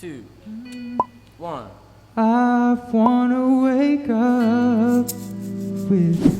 two, one. I wanna wake up with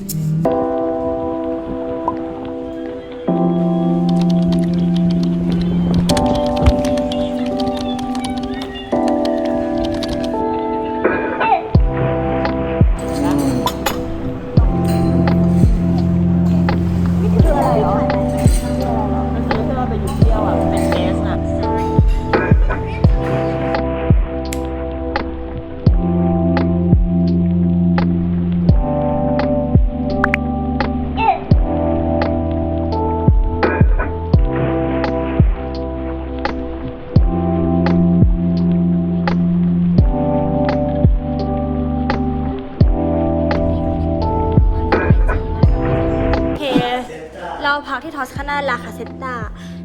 กที่ทอสคานาลาคาเซตตา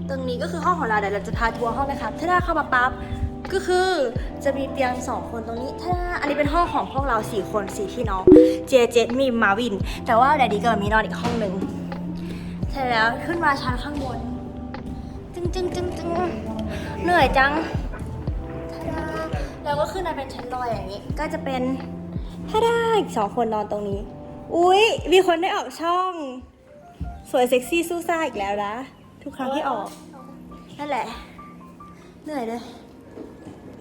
ตรงนี้ก็คือห้องของเราเดี๋ยวเราจะพาทัวร์ห้องนะครับถ้าได้เข้ามาปั๊บก็คือจะมีเตียงสองคนตรงนี้ถ้าอันนี้เป็นห้องของพวกเราสี่คนสี่พี่น้องเจเจมีมาวิน แต่ว่าแดดดี้ก็มีนอนอีกห้องหนึ่งเสร็จแล้วขึ้นมาชั้นข้างบนจึงจึงจึงจึงเหนื่อยจังแล้วก็ขึ้นมาเป็นชั้นลอยอย่างนี้ ก็จะเป็นทาไดาอีกสองคนนอนตรงนี้ อุ๊ย มีคนได้ออกช่อง วยเซ็กซี่สู้ซ่าอีกแล้วนะ ทุกครั้งที่ออก นั่นแหละ เหนื่อยเลย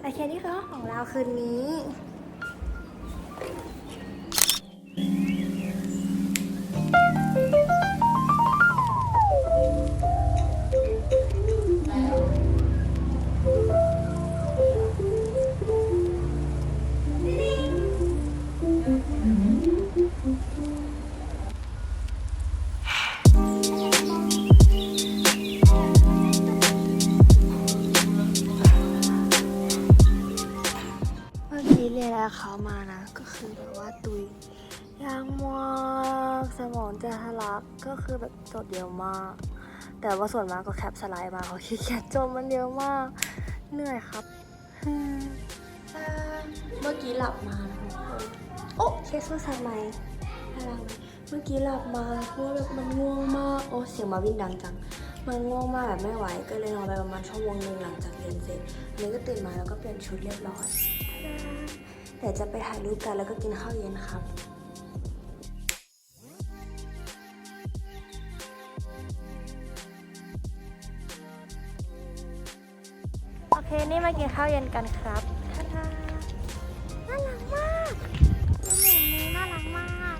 โอเคนี่คือห้องของเราคืนนี้ มากสมองจะทะลักก็คือแบบจดเยอะมาก แต่ว่าส่วนมากก็แคปสไลด์มาเขาขี้เกียจจดมันเยอะมาก เหนื่อยครับอืมเอ่อเมื่อกี้หลับมานะทุกคนโอ้เช็คโทรศัพท์ใหม่อะไรวะเมื่อกี้หลับมาเพราะว่าแบบมันง่วงมากโอ้เสียงมาวิ่งดังจังมันง่วงมากแบบไม่ไหวก็เลยนอนไปประมาณชั่วโมงหนึ่งหลังจากเรียนเสร็จเลยก็ตื่นมาแล้วก็เปลี่ยนชุดเรียบร้อยเดี๋ยวจะไปถ่ายรูปกันแล้วก็กินข้าวเย็นครับ เค นี่มากินข้าวเย็นกันครับท่าทาน่ารักมากนี่หมูนี้น่ารักมาก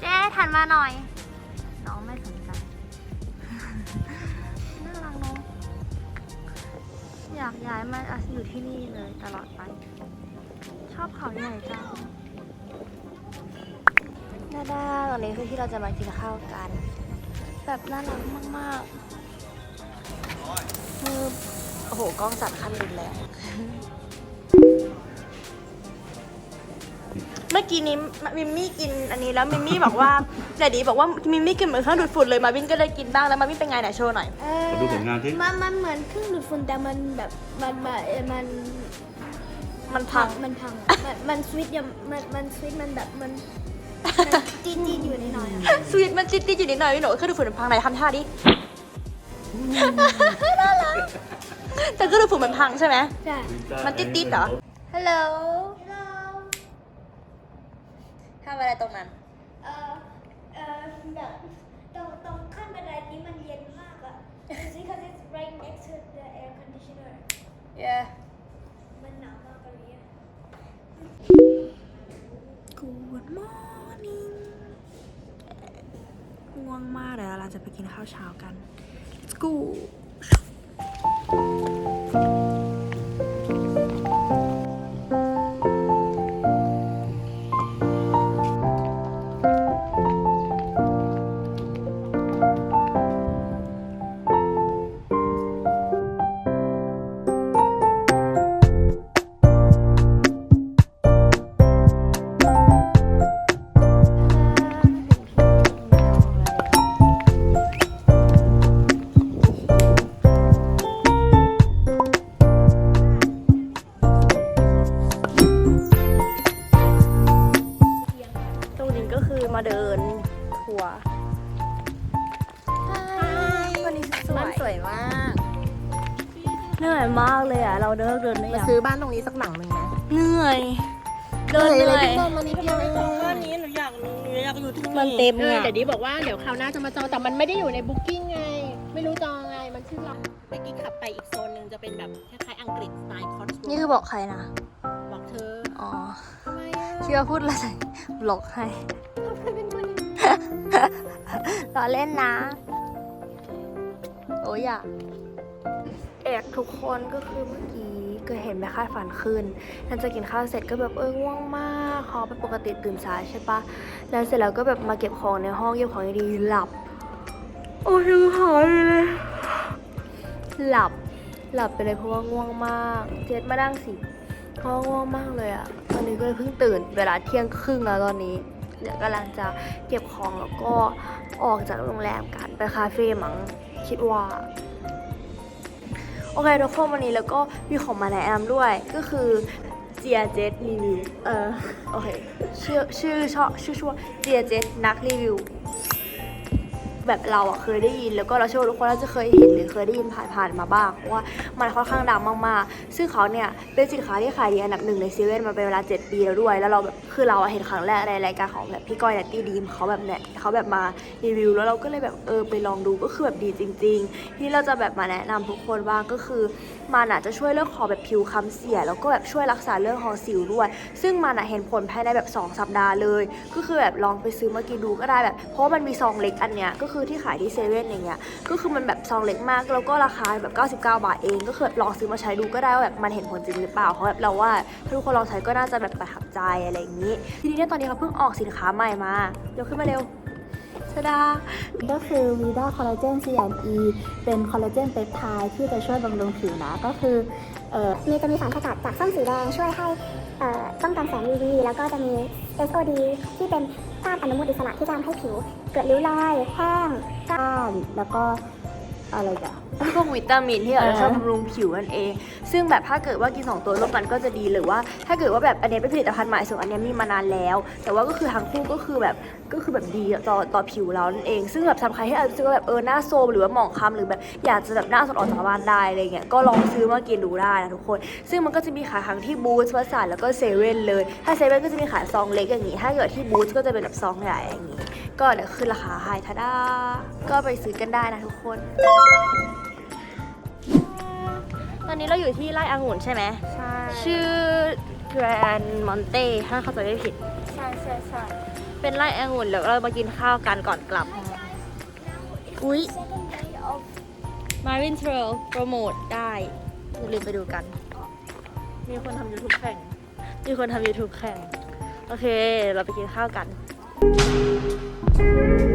เจ๊ถันมาหน่อย น้องไม่สนใจ น่ารักเน้องอยากย้ายมาอยู่ที่นี่เลยตลอดไป ชอบเขาใหญ่จังนาดาตอนนี้คือที่เราจะมากินข้าวกัน แบบน่ารักมากๆคือ โอ้โห กล้องสั่นขั้นรุนแรงเมื่อกี้นี้มิมมี่กินอันนี้แล้วมิมมี่บอกว่าแดดดี้บอกว่ามิมมี่กินเหมือนเครื่องดูดฝุ่นเลยมาวินก็เลยกินบ้างแล้วมาวินเป็นไงไหนโชว์หน่อย เออขอดูผลงานที่มันมันเหมือนเครื่องดูดฝุ่นแต่มันแบบมันมันเอ่อมันมันพัง มันพังอะมันมันสวิตช์ยังมันมันสวิตช์มันแบบมันมันจีนจีนอยู่นิดหน่อยอะสวีทมันจิตติดอยู่นิดหน่อยพี่หนูเครื่องดูดฝุ่นมันพังไหนทำท่าดิ พังใช่ไหม ใช่มันติดติดๆเหรอ ฮัลโหลทำอะไรตรงนั้น เออเออแบบตรงตรงขั้นบันไดนี้มันเย็นมากอะ It's because it's right next to the air conditioner yeah มันหนาวมากเลยอะ Good morning ง่วงมากเดี๋ยวเราจะไปกินข้าวเช้ากัน Let's go อยมากเลยอะ เราเดินเดินได้มายังซื้อบ้านตรงนี้สักหลังหนึ่งไหมเหนื่อย เดินเหเลนื่ยอยเดินมานิดเดียวเองบ้านนี้หนูอยากหนูอยากอยู่ที่นี่มันเต็มเออเดี๋ยวนี้บอกว่าเดี๋ยวคราวหน้าจะมาจองแต่มันไม่ได้อยู่ในบุ๊กิ้งไง ไม่รู้จองไง มันชื่อเราเมื่อกี้ขับไปอีกโซนหนึ่งจะเป็นแบบคล้ายๆอังกฤษสไตล์คอสนี่คือบอกใครนะ บอกเธออ๋อทำไมอะคิดว่าพูดอะไรบล็อกให้ทำไมเป็นคนอย่างนี้ รอเล่นนะ โอ้ยอะ เอกทุกคนก็คือเมื่อกี้กิดเห็นไม่คาดฝันขึ้นนั่นจะกินข้าวเสร็จก็แบบเออง่วงมากเขาเป็นปกติตื่นสายใช่ปะแล้วเสร็จแล้วก็แบบมาเก็บของในห้องเก็บของดีๆหลับ โอ้ยยังหายเลย หลับ หลับไปเลยเพราะว่าง่วงมาก เจ็ดมาดังสิเพราะว่าง่วงมากเลยอะตอนนี้ก็เลยเพิ่งตื่นเวลาเที่ยงครึ่งแล้วตอนนี้เดี๋ยวกำลังจะเก็บของแล้วก็ออกจากโรงแรมกันไปคาเฟ่มั้งคิดว่า โอเคทุกคนวันนี้แล้วก็มีของมาแนะนำด้วยก็คือเจียเจ็ตรีวิวเออโอเคชื่อชื่อชอบชื่อชั่วเจียเจ็ตนักรีวิว แบบเราอะเคยได้ยิน แล้วก็เราเชื่อว่าทุกคนน่าจะเคยเห็นหรือเคยได้ยินผ่านๆมาบ้างเพราะว่ามันค่อนข้างดังมากๆ ซึ่งเขาเนี่ยเป็นสินค้าที่ขายดีอันดับหนึ่งในเซเว่นมาเป็นเวลา 7 ปีแล้วด้วย แล้วเราแบบคือเราอะเห็นครั้งแรกในรายการของแบบพี่ก้อยนัตตี้ดีมเขาแบบเนี่ยเขาแบบมารีวิว แล้วเราก็เลยแบบเออไปลองดูก็คือแบบดีจริง ๆ ที่เราจะแบบมาแนะนำทุกคนว่าก็คือมันอะจจะช่วยเรื่องของแบบผิวค้ำเสีย แล้วก็แบบช่วยรักษาเรื่องของสิวด้วย ซึ่งมันอะเห็นผลภายในแบบ 2 สัปดาห์เลย ก็คือแบบลองไปซื้อมากินดูก็ได้แบบ เพราะมันมีซองเล็กอันเนี้ยก็คือที่ขายที่เซเว่นอย่างเงี้ยก็คือมันแบบซองเล็กมาก แล้วก็ราคาแบบ 99 บาทเองก็คือลองซื้อมาใช้ดูก็ได้ว่าแบบมันเห็นผลจริงหรือเปล่าเพราะแบบเราว่าถ้าทุกคนลองใช้ก็น่าจะแบบประทับใจอะไรอย่างนี้ ทีนี้เนี่ยตอนนี้เขาเพิ่งออกสินค้าใหม่มายกขึ้นมาเร็วชดาก็คือ Vida Collagen C&E เป็นคอลลาเจนเปปไทด์ที่จะช่วยบำรุงผิวนะ ก็คือเอ่อมีจะมีสารสกัดจากส้มสีแดงช่วยให้เอ่อป้องกันแสง UV แล้วก็จะมี SOD ที่เป็น ต้างอนุมูลอิสระที่จะทำให้ผิว เกิดริ้วรอยแห้งก้านแล้วก็ อะไรกันพวกวิตามินที่เราจะเออชอบบำรุงผิวนั่นเอง ซึ่งแบบถ้าเกิดว่ากินสองตัวร่วมกันก็จะดีหรือว่า ถ้าเกิดว่าแบบอันนี้เป็นผลิตภัณฑ์ใหม่ส่วนอันนี้มีมานานแล้ว แต่ว่าก็คือทั้งคู่ก็คือแบบก็คือแบบดีต่อต่อผิวเรานั่นเอง ซึ่งแบบสำหรับใครที่อาจจะรู้สึกว่าแบบเออหน้าโซมหรือว่าหมองคล้ำหรือแบบอยากจะแบบหน้าสดออกจากบ้านได้อะไรเงี้ยก็ลองซื้อมากินดูได้นะทุกคน ซึ่งมันก็จะมีขายทั้งที่บูธวัสดุแล้วก็เซเว่นเลย ถ้าเซเว่นก็จะมีขายซองเล็กอย่างนี้ ถ้าเกิดที่บูธก็จะเป็นแบบซองใหญ่อย่างนี้ ก็เดี๋ยวขึ้นราคาให้ทาดาก็ไปซื้อกันได้นะทุกคน ตอนนี้เราอยู่ที่ไร่องุ่นใช่ไหมใช่ชื่อ Grand Monte ถ้าเข้าใจไม่ผิด ใช่ใช่ใช่เป็นไร่องุ่นเดี๋ยวเรามากินข้าวกันก่อนกลับ อุ๊ย Marine Trail โปรโมทได้อย่าลืมไปดูกัน มีคนทำ YouTube แข่ง มีคนทำ YouTube แข่ง โอเค เราไปกินข้าวกัน thank you